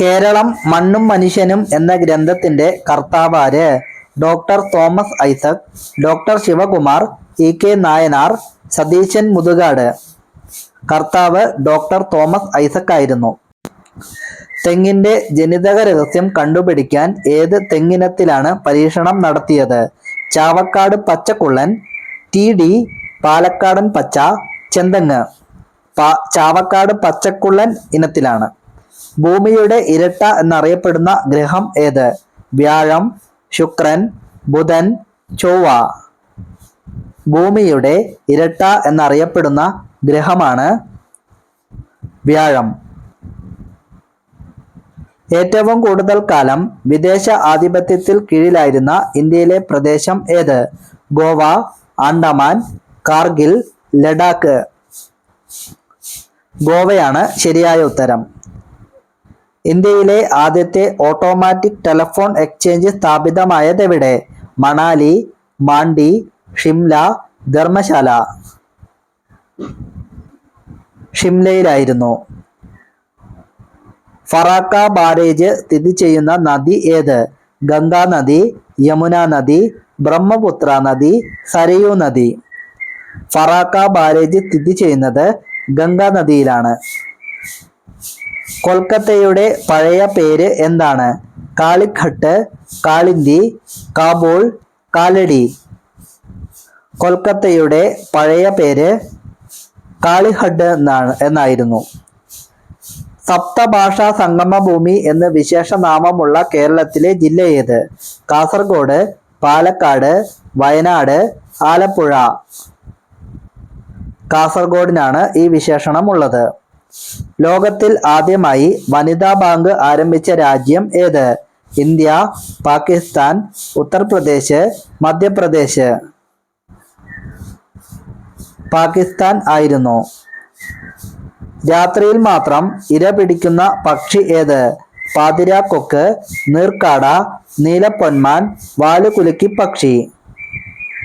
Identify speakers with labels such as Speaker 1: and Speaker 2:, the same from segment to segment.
Speaker 1: കേരളം മണ്ണും മനുഷ്യനും എന്ന ഗ്രന്ഥത്തിന്റെ കർത്താവാര് doctor Thomas Isaac doctor Sivakumar E K Nayanar Satheesan Muthukad. കർത്താവ് ഡോക്ടർ തോമസ് ഐസക് ആയിരുന്നു. തെങ്ങിന്റെ ജനിതക രഹസ്യം കണ്ടുപിടിക്കാൻ ഏത് തെങ്ങിനത്തിലാണ് പരീക്ഷണം നടത്തിയത്? ചാവക്കാട് പച്ചക്കുള്ളൻ ടി ഡി പാലക്കാടൻ പച്ച ചെന്തങ്ങ്. ചാവക്കാട് പച്ചക്കുള്ളൻ ഇനത്തിലാണ്. ഭൂമിയുടെ ഇരട്ട എന്നറിയപ്പെടുന്ന ഗ്രഹം ഏത്? വ്യാഴം ശുക്രൻ ബുധൻ ചൊവ്വ. ഭൂമിയുടെ ഇരട്ട എന്നറിയപ്പെടുന്ന ഗ്രഹമാണ് വ്യാഴം. ഏറ്റവും കൂടുതൽ കാലം വിദേശ ആധിപത്യത്തിൽ കീഴിലായിരുന്ന ഇന്ത്യയിലെ പ്രദേശം ഏത്? ഗോവ ആൻഡമാൻ കാർഗിൽ ലഡാക്ക്. ഗോവയാണ് ശരിയായ ഉത്തരം. ഇന്ത്യയിലെ ആദ്യത്തെ ഓട്ടോമാറ്റിക് ടെലഫോൺ എക്സ്ചേഞ്ച് സ്ഥാപിതമായതെവിടെ? മണാലി മാണ്ടി ഷിംല ധർമ്മശാല. ഷിംലയിലായിരുന്നു. ഫറാക്ക ബാരേജ് സ്ഥിതി ചെയ്യുന്ന നദി ഏത്? ഗംഗാ നദി യമുന നദി ബ്രഹ്മപുത്ര നദി സരയു നദി. ഫറാക്ക ബാരേജ് സ്ഥിതി ചെയ്യുന്നത് ഗംഗാ നദിയിലാണ്. കൊൽക്കത്തയുടെ പഴയ പേര് എന്താണ്? കാളിഘട്ട് കാളിന്തി കാബോൾ കാലടി. കൊൽക്കത്തയുടെ പഴയ പേര് കാളിഹഡ് എന്നാണ് എന്നായിരുന്നു. സപ്തഭാഷാ സംഗമഭൂമി എന്ന് വിശേഷനാമമുള്ള കേരളത്തിലെ ജില്ല ഏത്? കാസർഗോഡ് പാലക്കാട് വയനാട് ആലപ്പുഴ. കാസർഗോഡിനാണ് ഈ വിശേഷണം ഉള്ളത്. ലോകത്തിൽ ആദ്യമായി വനിതാ ബാങ്ക് ആരംഭിച്ച രാജ്യം ഏത്? ഇന്ത്യ പാകിസ്ഥാൻ ഉത്തർപ്രദേശ് മധ്യപ്രദേശ്. പാകിസ്ഥാൻ ആയിരുന്നു. രാത്രിയിൽ മാത്രം ഇര പിടിക്കുന്ന പക്ഷി ഏത്? പാതിരാക്കൊക്ക് നീർക്കാട നീലപ്പൊന്മാൻ വാലുകുലുക്കി പക്ഷി.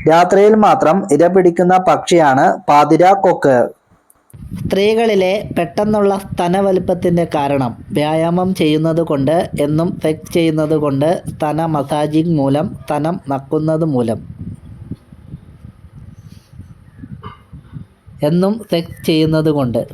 Speaker 1: രാത്രിയിൽ മാത്രം ഇര പിടിക്കുന്ന പക്ഷിയാണ് പാതിരാക്കൊക്ക് സ്ത്രീകളിലെ പെട്ടെന്നുള്ള സ്തനവലുപ്പത്തിന്റെ കാരണം വ്യായാമം ചെയ്യുന്നത് കൊണ്ട് എന്നും സെക്സ് ചെയ്യുന്നത് കൊണ്ട് സ്തന മസാജിങ് മൂലം സ്തനം നക്കുന്നത് മൂലം. എന്നും സെക്സ് ചെയ്യുന്നത് കൊണ്ട്